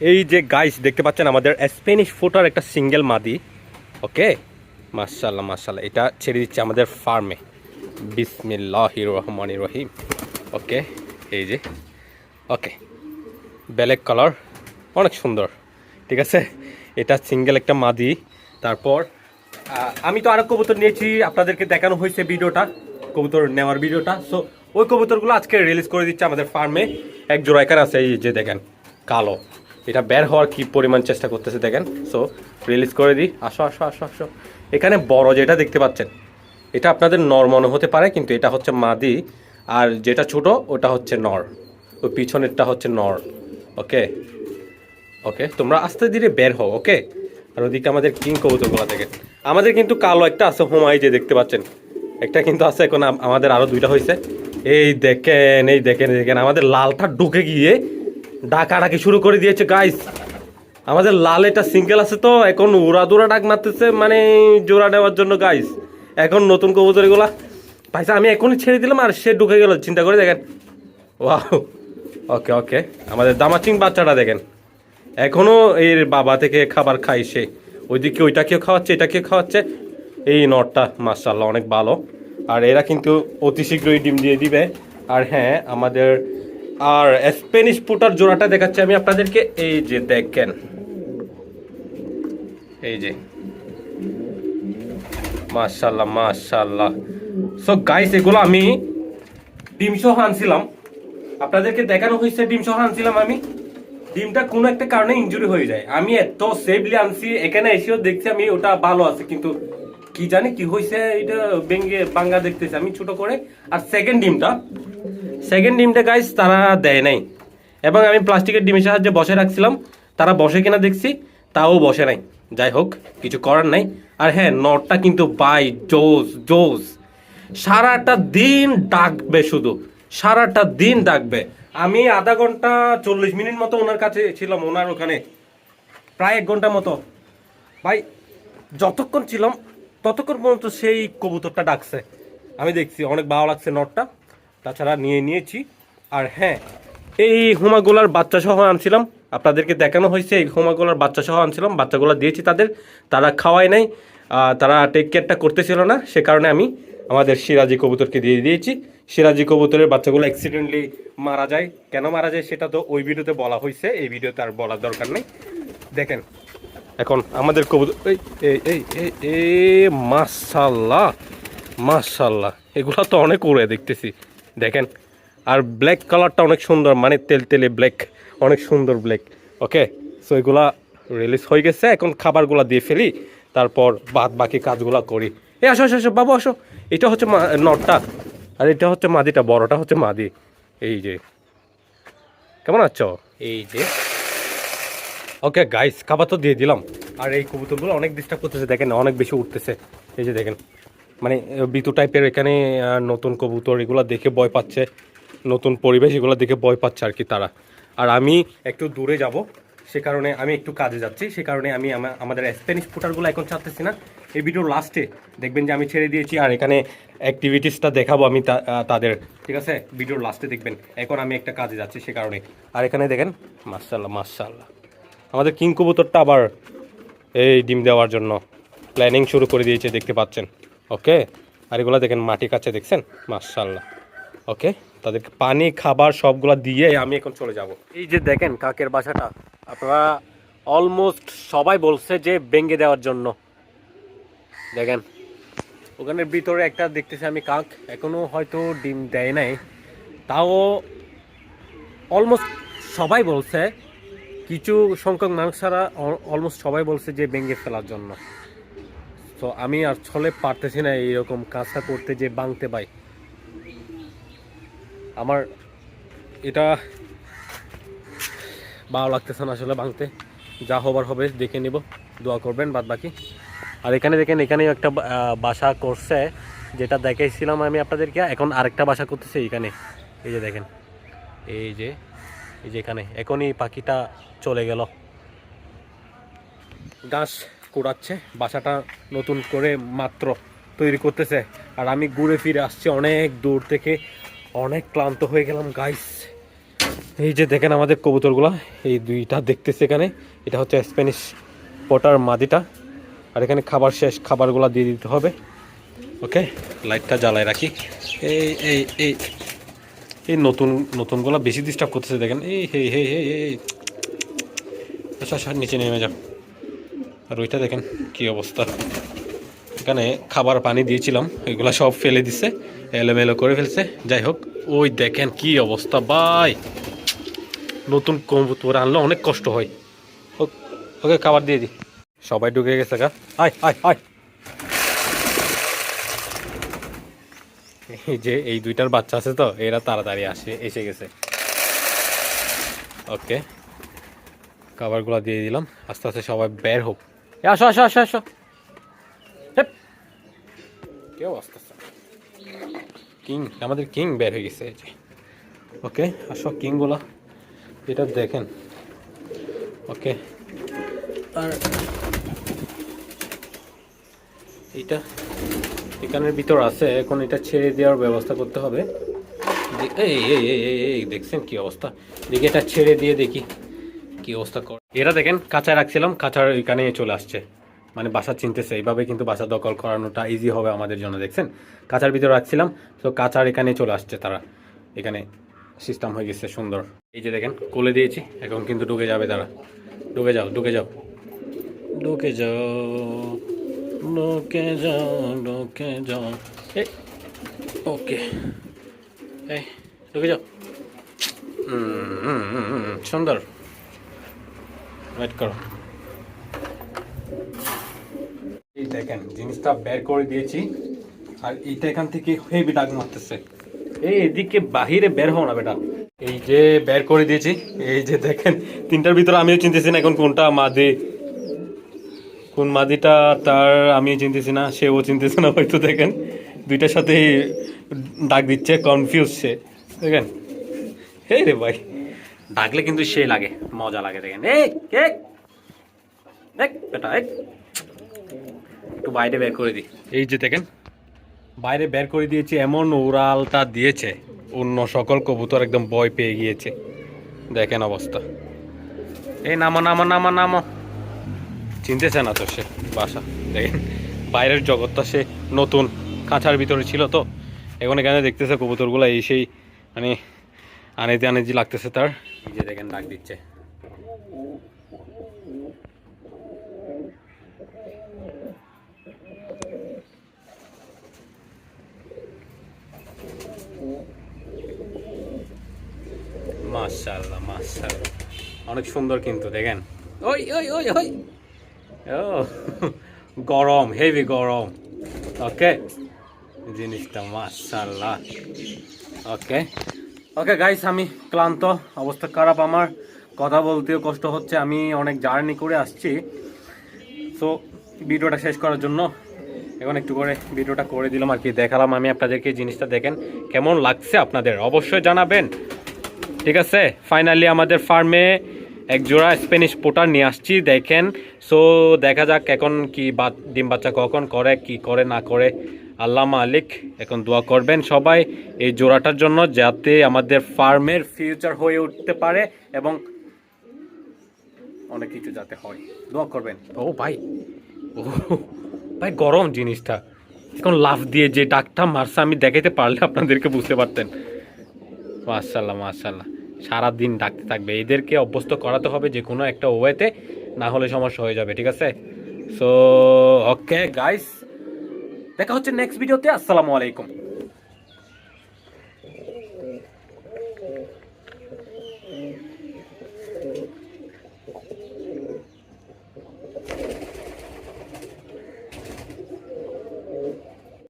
এই যে গাইস দেখতে পাচ্ছেন আমাদের স্প্যানিশ ফুটার একটা সিঙ্গেল মাদি ওকে মাশাল্লাহ মাশাল্লাহ এটা ছেড়ে দিচ্ছে আমাদের ফার্মে বিসমিল্লাহ রহমান রহিম ওকে এই যে ওকে ব্ল্যাক কালার অনেক সুন্দর, ঠিক আছে? এটা সিঙ্গেল একটা মাদি, তারপর আমি তো আরও কবুতর নিয়েছি, আপনাদেরকে দেখানো হয়েছে ভিডিওটা, কবুতর নেওয়ার ভিডিওটা। সো ওই কবুতরগুলো আজকে রিলিজ করে দিচ্ছে আমাদের ফার্মে এক জোড়া এখানে আছে, এই যে দেখেন, কালো। এটা বের হওয়ার কি পরিমাণ চেষ্টা করতেছে দেখেন। সো রিলিজ করে দিই। আসো আসো আসো আসো। এখানে বড় যেটা দেখতে পাচ্ছেন, এটা আপনাদের নর মনে হতে পারে, কিন্তু এটা হচ্ছে মাদি, আর যেটা ছোট, ওটা হচ্ছে নর। ওই পিছনেরটা হচ্ছে নর। ওকে ওকে তোমরা আস্তে ধীরে বের হও ওকে আর ওদিকে আমাদের কিং কবুতরগুলো থেকে আমাদের কিন্তু কালো একটা আছে হোমাই যে দেখতে পাচ্ছেন। একটা কিন্তু আছে, এখন আমাদের আরও দুইটা হয়েছে এই দেখেন এই দেখেন দেখেন, আমাদের লালটা ঢুকে গিয়ে ডাকাডাকি শুরু করে দিয়েছে গাইস আমাদের লাল এটা সিঙ্গেল আছে তো, এখন উড়া দুরা ডাক মারতেছে মানে জোড়া নেওয়ার জন্য গাইস এখন নতুন কবুতর এগুলা। ভাইসা, আমি এখনই ছেড়ে দিলাম আর সে ঢুকে গেল, চিন্তা করে দেখেন। ওয়াও ওকে ওকে আমাদের দামাচিং বাচ্চাটা দেখেন। এখনও এর বাবা থেকে খাবার খাই সে। ওইদিকে ওইটাকেও খাওয়াচ্ছে, এটাকেও খাওয়াচ্ছে। এই নটটা মার্শাল্লাহ অনেক ভালো। আর এরা কিন্তু অতি শীঘ্রই ডিম দিয়ে দিবে। আর হ্যাঁ আমাদের আর স্প্যানিশ পুটার জোড়াটা দেখাচ্ছি আমি আপনাদেরকে। এই যে দেখেন। এই যে। মার্শাল্লাহ মার্শাল্লাহ সো গাইস এগুলো আমি ডিম সহ আনছিলাম। আপনাদেরকে দেখানো হয়েছে ডিম সহ আনছিলাম আমি। ডিমটা কোনো একটা কারণে ইনজুরি হয়ে যায়। আমি এত সেফলি আনছি, এখানে এসেও দেখছি আমি ওটা ভালো আছে, কিন্তু কি জানি কি হয়েছে, এটা বেঙ্গে বাঙ্গা দেখতেছি আমি ছোট করে। আর সেকেন্ড ডিমটা সেকেন্ড ডিমটা গাইস তারা দেয় নাই। এবং আমি প্লাস্টিকের ডিমের সাহায্যে বসে রাখছিলাম। তারা বসে কিনা দেখছি, তাও বসে নাই। যাই হোক, কিছু করার নাই। আর হ্যাঁ নটটা কিন্তু বাই জোস জোস সারাটা দিন ডাকবে শুধু। সারাটা দিন ডাকবে। আমি আধা ঘণ্টা চল্লিশ মিনিট মতো ওনার কাছে ছিলাম, ওনার ওখানে। প্রায় এক ঘণ্টা মতো। ভাই, যতক্ষণ ছিলাম, ততক্ষণ পর্যন্ত সেই কবুতরটা ডাকছে। আমি দেখছি, অনেক ভালো লাগছে নটটা। তাছাড়া নিয়ে নিয়েছি। আর হ্যাঁ এই হুমাগোলার বাচ্চা সহ আনছিলাম। আপনাদেরকে দেখানো হয়েছে, এই হুমাগোলার বাচ্চা সহ আনছিলাম। বাচ্চাগুলো দিয়েছি তাদের, তারা খাওয়াই নাই তারা টেক কেয়ারটা করতেছিল না। সে কারণে আমি আমাদের সিরাজি কবুতরকে দিয়ে দিয়েছি। সিরাজি কবুতরের বাচ্চাগুলো অ্যাক্সিডেন্টলি মারা যায়। কেন মারা যায় সেটা তো ওই ভিডিওতে বলা হয়েছে, এই ভিডিওতে আর বলার দরকার নেই। দেখেন, এখন আমাদের কবুতর, এই এই এই এ মাশাল্লাহ মাশাল্লাহ এগুলো তো অনেক উড়ে দেখতেছি। দেখেন। আর ব্ল্যাক কালারটা অনেক সুন্দর মানে তেল তেলে ব্ল্যাক অনেক সুন্দর ব্ল্যাক ওকে সো এগুলা রিলিজ হয়ে গেছে এখন খাবারগুলা দিয়ে ফেলি তারপর বাদ বাকি কাজগুলা করি। এ আসো আসো আসো বাবু আসো। এটা হচ্ছে মা- নটটা আর এটা হচ্ছে মাদিটা বড়টা হচ্ছে মাদি। এই যে। কেমন আছো? এই যে। ওকে গাইস খাবার তো দিয়ে দিলাম। আর এই কবুতরগুলো অনেক ডিস্টার্ব করতেছে দেখেন অনেক বেশি উঠতেছে। এই যে দেখেন। মানে বিতু টাইপের এখানে নতুন কবুতর এগুলো দেখে ভয় পাচ্ছে, নতুন পরিবেশ এগুলো দেখে ভয় পাচ্ছে আর কি তারা। আর আমি একটু দূরে যাব, সে কারণে আমি একটু কাজে যাচ্ছি, সে কারণে আমি আমা- আমাদের স্প্যানিশ ফুটারগুলো এখন ছাড়তেছি না। এই ভিডিওর লাস্টে দেখবেন যে আমি ছেড়ে দিয়েছি, আর এখানে অ্যাক্টিভিটিসটা দেখাবো আমি তাদের। ঠিক আছে? ভিডিওর লাস্টে দেখবেন। এখন আমি একটা কাজে যাচ্ছি সে কারণে। আর এখানে দেখেন মার্শাল্লাহ মার্শাল্লাহ আমাদের কিং কবুতরটা আবার এই ডিম দেওয়ার জন্য। প্ল্যানিং শুরু করে দিয়েছে, দেখতে পাচ্ছেন। ওকে? আর এগুলো দেখেন, মাটি কাছে দেখছেন? মার্শাল্লাহ ওকে? তাদেরকে পানি, খাবার সবগুলা দিয়ে আমি এখন চলে যাব। এই যে দেখেন কাকের বাসাটা, আপনারা অলমোস্ট সবাই বলছে যে ভেঙে দেওয়ার জন্য। দেখেন ওখানের ভিতরে একটা দেখতেছি আমি কাক, এখনও হয়তো ডিম দেয় নাই। তাও অলমোস্ট সবাই বলছে, কিছু সংখ্যক মানুষ ছাড়া অলমোস্ট সবাই বলছে যে ভেঙে ফেলার জন্য। তো আমি আসলে পারতেছি না এইরকম কাজটা করতে যে বাংতে পাই আমার এটা ভালো লাগতেছে না আসলে ভাঙতে যা হবার হবে দেখে নিব, দোয়া করবেন বাদ বাকি। আর এখানে দেখেন, এখানেও একটা বাসা করছে, যেটা দেখাইছিলাম আমি আপনাদেরকে। এখন আরেকটা বাসা করতেছে এইখানে। এই যে দেখেন, এই যে এই যে এখানে। এখনই পাখিটা চলে গেল। ঘাস কুড়াচ্ছে, বাসাটা নতুন করে মাত্র তৈরি করতেছে। আর আমি ঘুরে ফিরে আসছি অনেক দূর থেকে, অনেক ক্লান্ত হয়ে গেলাম গাইস এই যে দেখেন আমাদের কবুতরগুলা, এই দুইটা দেখতেছে এখানে। এটা হচ্ছে স্প্যানিশ পটার মাদিটা। আর এখানে খাবার শেষ, খাবারগুলো দিয়ে দিতে হবে। ওকে লাইটটা জ্বালায় রাখি। এই এই এই এই নতুন, নতুনগুলো বেশি ডিস্টার্ব করতেছে, দেখেন। এই হে হে হে আচ্ছা আচ্ছা নিচে নেমে যাও। আর ওইটা দেখেন কি অবস্থা। এখানে খাবার পানি দিয়েছিলাম, এগুলা সব ফেলে দিছে, এলোমেলো করে ফেলছে। যাই হোক, ওই দেখেন কি অবস্থা ভাই। নতুন কবুতর আনলে অনেক কষ্ট হয়। ওকে খাবার দিয়ে দি। সবাই ঢুকে গেছে গা। আয় আয় আয়। এই যে এই দুইটার বাচ্চা আছে তো, এরা তাড়াতাড়ি আসে, এসে গেছে। ওকে, খাবারগুলো দিয়ে দিলাম। আস্তে আস্তে সবাই বের হোক। আসো আসো আসো আসো। কেউ আসতেছে কিং, আমাদের কিং বের হয়ে গেছে, এই যে। ওকে, আসো কিংগুলো এটা দেখেন। ওকে। আর এটা এখানের ভিতর আছে, এখন এটা ছেড়ে দেওয়ার ব্যবস্থা করতে হবে। এই এই, দেখছেন কি অবস্থা? দেখি, এটা ছেড়ে দিয়ে দেখি। কি অবস্থা কর? এরা দেখেন কাঁচায় রাখছিলাম, কাঁচার এখানে চলে আসছে। মানে বাসা চিনতেছে, এইভাবে কিন্তু বাসা দখল করানোটা ইজি হবে আমাদের জন্য, দেখছেন? কাঁচার ভিতরে রাখছিলাম, তো কাঁচার এখানে চলে আসছে তারা। এখানে সিস্টেম হয়ে গেছে সুন্দর। এই যে দেখেন, কোলে দিয়েছি, এখন কিন্তু ঢুকে যাবে তারা। ঢুকে যাও ঢুকে যাও। ঢুকে যাও ঢুকে যাও ঢুকে যাও। এই, ওকে। এই, ঢুকে যাও। সুন্দর। ওয়েট করো। এই দেখেন, জিনিসটা বের করে দিয়েছি, আর এইটা এখান থেকে হেভি ডাক মারতেছে। এই এদিকে বাহিরে বের হও না, বেটা। এই যে বের করে দিয়েছি, এই যে দেখেন, তিনটার ভিতরে আমিও চিনতেছি না এখন কোনটা মাদি। কোন মাদিটা তার আমি চিনতেছি না, সেও চিনতেছে না, হয়তো দেখেন। দুইটার সাথে ডাক দিচ্ছে কনফিউজ সে। দেখেন। হে রে ভাই। ডাকলে কিন্তু সে লাগে, মজা লাগে দেখেন। একটু বাইরে বের করে দিই এই যে দেখেন, বাইরে বের করে দিয়েছি, এমন উড়ালটা দিয়েছে, অন্য সকল কবুতর একদম ভয় পেয়ে গিয়েছে। দেখেন অবস্থা। এই নামো নামো নামো নামো। চিনতেছে না তো সে বাসা। দেখেন, বাইরের জগৎটা সে নতুন কাঁচার ভিতরে ছিল তো। এখন এখানে দেখতেছে কবুতরগুলো এই সেই মানে আনেজি আনেজি লাগতেছে তার। যে দেখেন ডাক দিচ্ছে। অনেক সুন্দর কিন্তু, দেখেন। ওই ওই ওই ওই। ও, গরম, হেভি গরম। ওকে। জিনিসটা, মাশাআল্লাহ। ওকে। ওকে গাইস আমি ক্লান্ত, অবস্থা খারাপ আমার। কথা বলতেও কষ্ট হচ্ছে, আমি অনেক জার্নি করে আসছি। সো ভিডিওটা শেষ করার জন্য এখন একটু করে ভিডিওটা করে দিলাম আর কি, দেখালাম আমি আপনাদেরকে জিনিসটা দেখেন, কেমন লাগছে আপনাদের? অবশ্যই জানাবেন। ঠিক আছে? ফাইনালি আমাদের ফার্মে এক জোড়া স্প্যানিশ পোটার নিয়ে আসছি, দেখেন। সো দেখা যাক এখন কি বা- ডিম বাচ্চা কখন করে, কি করে, না করে। আল্লাহ মালিক, এখন দোয়া করবেন সবাই এই জোড়াটার জন্য যাতে আমাদের ফার্মের ফিউচার হয়ে উঠতে পারে এবং অনেক কিছু যাতে হয়। দোয়া করবেন। ও ভাই ও, ভাই গরম জিনিসটা। এখন লাফ দিয়ে যে ডাকটা মারছে, আমি দেখাইতে পারলে আপনাদেরকে বুঝতে পারতেন। মাশাল্লাহ মাশাল্লাহ সারাদিন ডাকতে থাকবে। এদেরকে অভ্যস্ত করাতে হবে যে কোনো একটা ওয়েতে, না হলে সমস্যা হয়ে যাবে, ঠিক আছে? সো ওকে গাইস দেখা হচ্ছে নেক্সট ভিডিওতে আসসালামু আলাইকুম।